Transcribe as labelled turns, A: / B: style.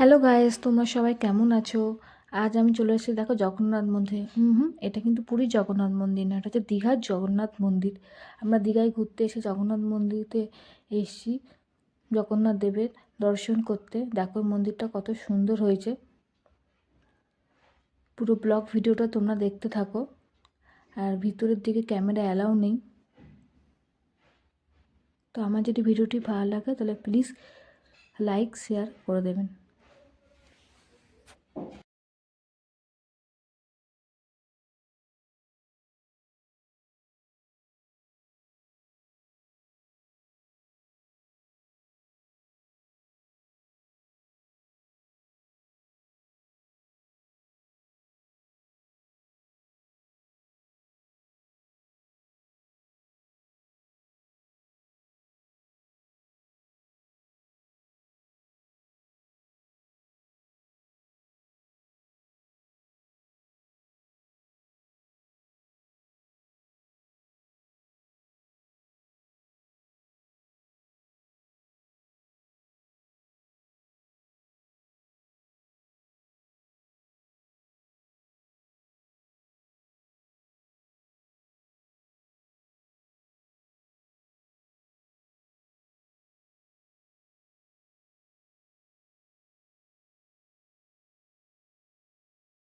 A: Hello guys তোমরা সবাই কেমন আছো? আজ আমি চলে এসেছি, দেখো, জগন্নাথ মন্দির। হুম হুম, এটা কিন্তু পুরী জগন্নাথ মন্দির না, এটা হচ্ছে দীঘার জগন্নাথ মন্দির। আমরা দীঘায় ঘুরতে এসে জগন্নাথ মন্দিরতে এসেছি, জগন্নাথ দেবের দর্শন করতে। দেখো, মন্দিরটা কত সুন্দর হয়েছে। পুরো ব্লগ ভিডিওটা তোমরা দেখতে থাকো। আর ভিতরের দিকে ক্যামেরা অ্যালাউ নেই। তো আমার যদি ভিডিওটি ভালো লাগে, তাহলে প্লিজ লাইক, শেয়ার করে দেবেন।